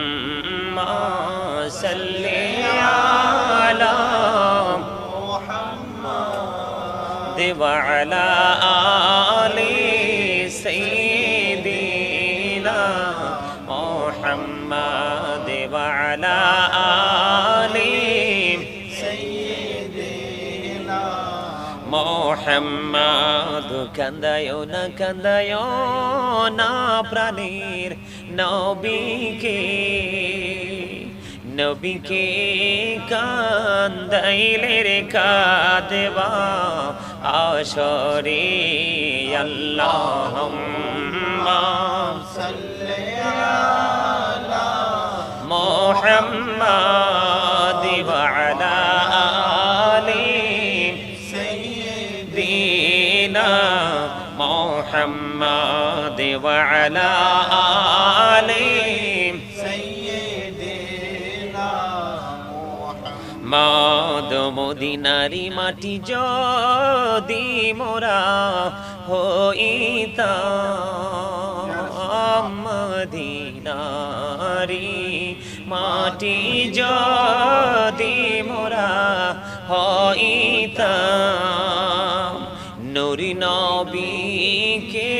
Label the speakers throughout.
Speaker 1: اللهم صل على محمد وعلى آل মোহাম্মদ, কান্দায়ও না কান্দায়ও না প্রাণীর নবীকে। নবীকে কান্দাইলে রে কাদেবা আসরে। আল্লাহুম্মা সাল্লি আলা মুহাম্মাদি محمد وعلى آل মাদ মদিনারি মাটি যদি মোরা হইতাম মদিনারি মাটি যদি মোরা হইতাম নুরি কে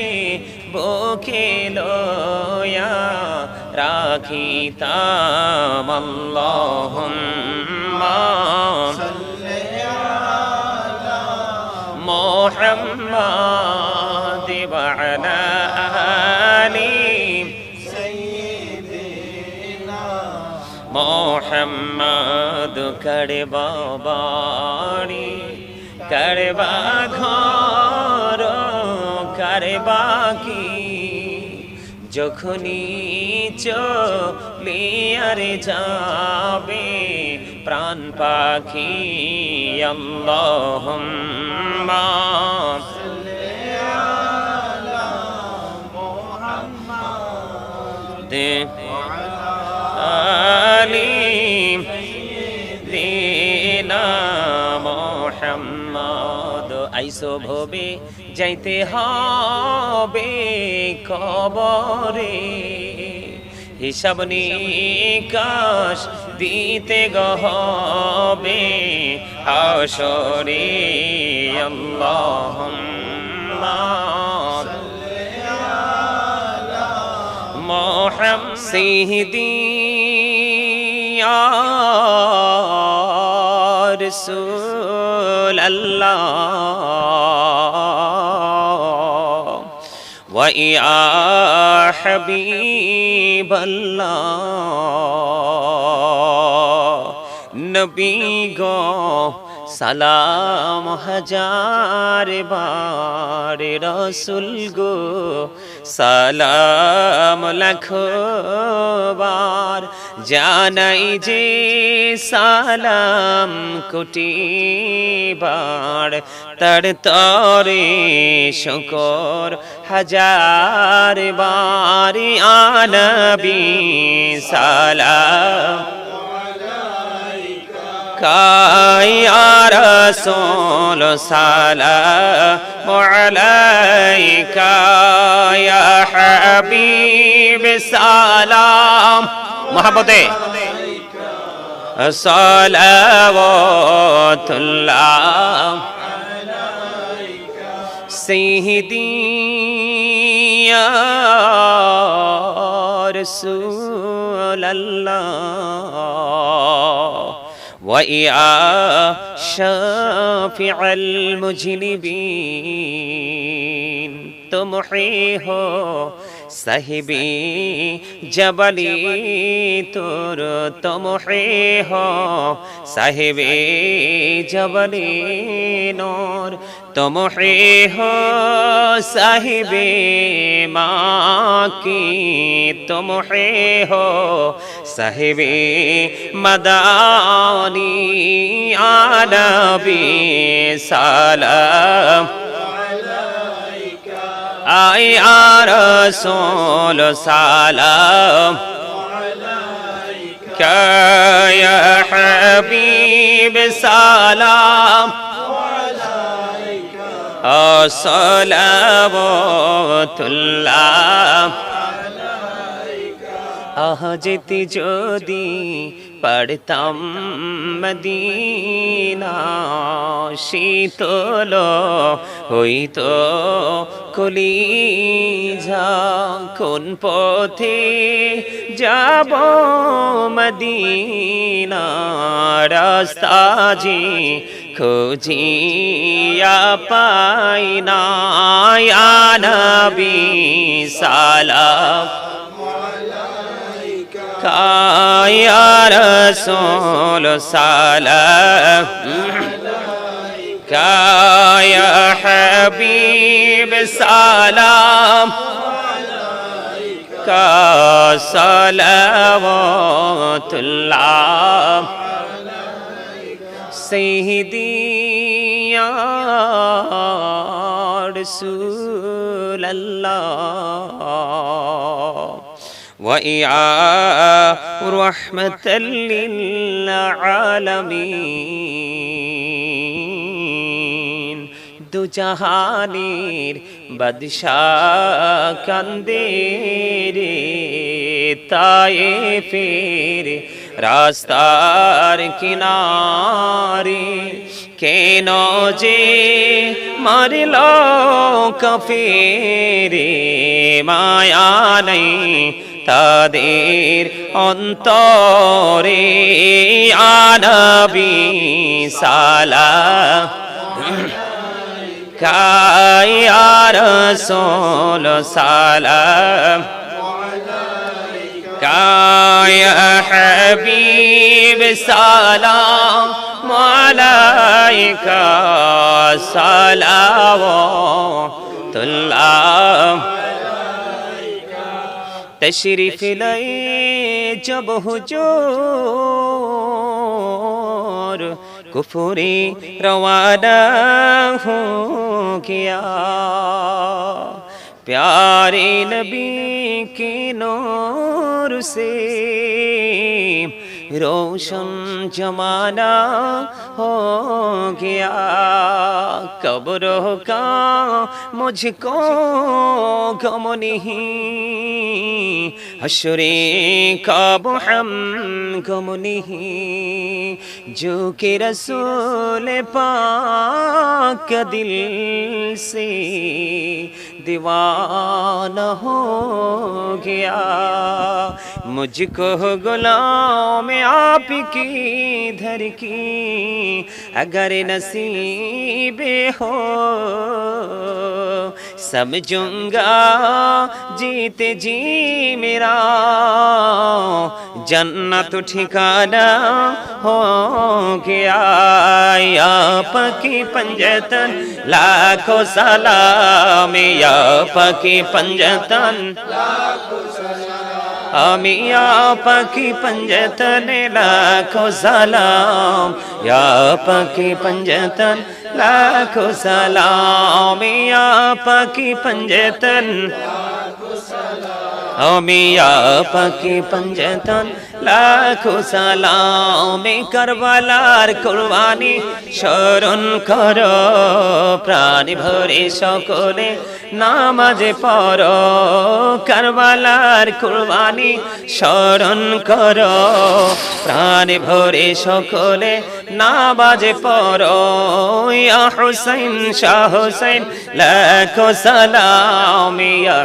Speaker 1: বুকে লয়া রাখিতাম আল্লাহুম্মা। সাল্লি আলা। মুহাম্মাদ ওয়া আলা আলি সাইয়্যিদিনা করবা কি যখনই চলিয়ার যাবে প্রাণ পাখি আল্লাহুম্মা দে আইসো ভবে যাইতে হবে কবরে। হিসাব নিকাশ দিতে গহবে আসরে আল্লাহুম্মা। মোহাম্মদ সিহদিয়া আল্লাহ ويا حبيب الله نبي গো সালাম হাজার বার রসুল গো সালাম লাখো বার জানাই যে সালাম কুটিবার তার তরে শকর হাজার বারি আনবি সালাম। রসোল সালা মোলাইকা হবিব সালাম। محبتي. صلوات الله سيدي يا رسول الله وإيا شافع المجنبين تمحيه সাহিবি জবলি তোর তমহে হ সাহেবে জবলি নোর তমহে হ সাহেবে মা কি তমহে হ সাহেবে মদানি আনবি সালাম رسول سلام عليك يا حبيب سلام عليك صلوات الله যেতে যদি পারতাম মদিনা শীতল হইতো কলিজা কোন পথে যাব মদিনা রাস্তা যে খুঁজিয়া পাই না নবী সালাম কায়া রসুল সালাম। سلام يا حبيب سلام. صلوات الله. سيدي يا رسول الله. وإياه رحمة للعالمين. দু জাহানের বাদশাহ কান্দে রে, তায়ে ফের রাস্তার কিনারে, কেন যে মারিল কফেরে মায়া নেই তাদের অন্তরে। আনবি সালা کا یا رسول سلام کا یا حبیب سلام ملائکہ صلوات اللہ تشریف لئی جب ہو کفری روانہ ہوں کیا؟ پیاری نبی کی نور سے روشن زمانہ ہو گیا قبروں کا مجھ کو غم نہیں حشرے کا ہم غم نہیں جو کہ رسول پاک دل سے دیوانہ ہو گیا۔ مجھ کو غلام آپ کی دھر کی اگر نصیب ہو۔ سمجھوں گا جیت جی میرا۔ جنت ٹھکانا ہو گیا۔ یا پکی پنجتن لاکھوں سلام یا पकी पंजतन আমি পাখি পঞ্জতন লাখো সালাম ইয়া পাখি পঞ্জতন লাখো সালাম ইয়া পাখি পঞ্জতন আমি পাখি পঞ্জতন লাখো সালামে করবালার কুরবানি স্মরণ কর প্রাণ ভরে সকলে নামাজে পর করবালার কুরবানি স্মরণ কর প্রাণ ভরে সকলে নামাজে পর হুসাইন শাহ হুসাইন লাখো সালাম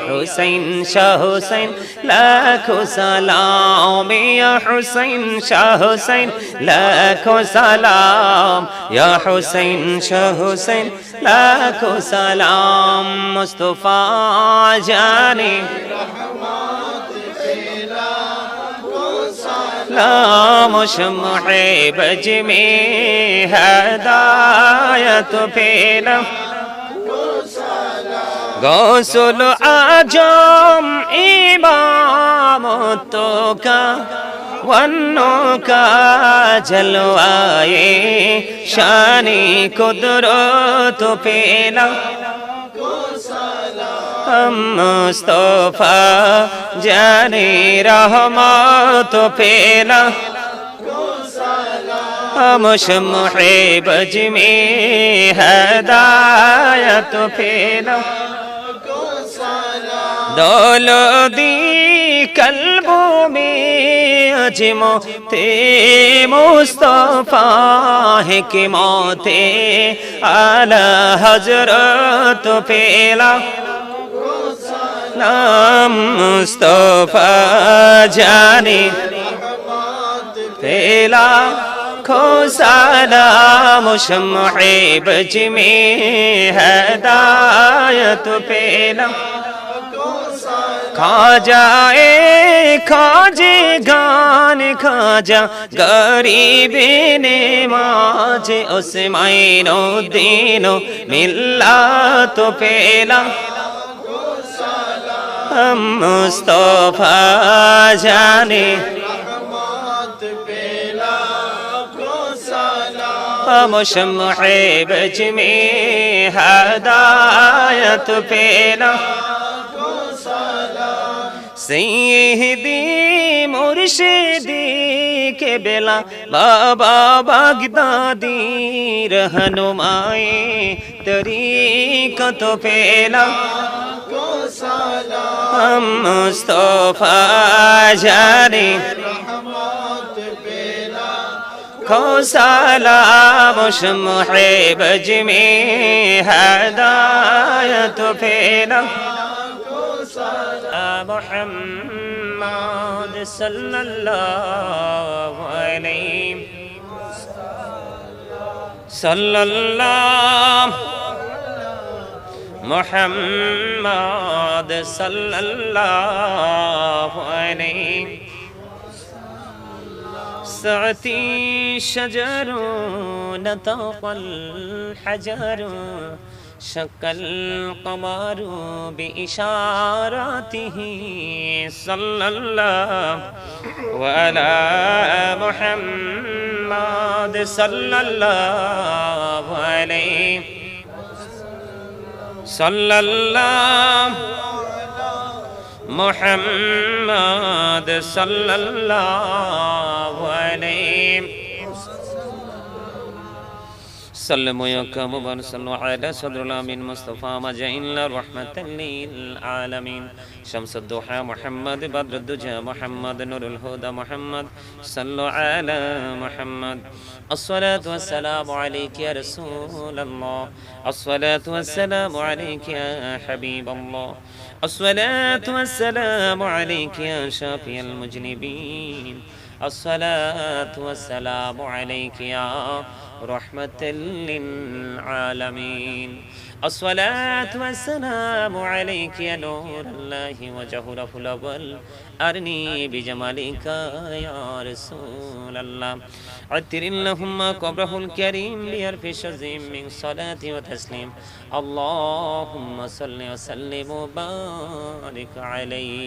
Speaker 1: হুসাইন শাহ হুসাইন حسین لاکھو سلام يا حسين شاه حسين لك سلام يا حسين شاه حسين لك سلام مصطفى جاني. لا مش محب جميع هدايا پیلم গোসল আজম ইমামত কা ونوں کا جلوائے شانی قدرت پیلا ہم مصطفیٰ جانی رحمت پیلا ہم شمح بج میں ہدایت پیلا দলদি কলবো মে আজমো তে মুস্তফা হে কে মতে আলা হজরত পেলা নাম মুস্তফা জানে পেলা সালাম শমে বজ মে হদায়ত পেলা খাজায়ে খাজে গান খাজা, গরিবে নে মাঝে ওসমাইন দিন মিল্লা তো পেলাম। মুস্তফা জানে। مشمع بجمي هداية بينا সৈহদি মুর্শিদি কে বেলা বাবা বাগদাদি রহনুমায়ে তরিকত পেলা। সালাম মুস্তফা জানি। کو سلام شمع بج میں ہدایت پھیلا محمد صلی اللہ علیہ صلی اللہ محمد صلی اللہ علیہ سعتی شجر نطق الحجر شك القمر بإشاراته صلى الله وعلى محمد صلى الله عليه صلى الله محمد صلى الله سلموا يا كمبر صلوا على صدر الأمين مصطفى مجعل رحمة للعالمين. شمس الضحى محمد بدر الدجى محمد نور الهدى محمد صلوا على محمد. الصلاة والسلام عليك يا رسول الله. الصلاة والسلام عليك يا حبيب الله. الصلاة والسلام عليك يا شافي المجنبين. الصلاة والسلام عليك يا رحمة للعالمين. الصلاة والسلام عليك يا نور الله وجهره الأول أرني بجمالك يا رسول الله. عطر اللهم قبره الكريم بألف شزيم من صلاة وتسليم. اللهم صل وسلم وبارك عليه.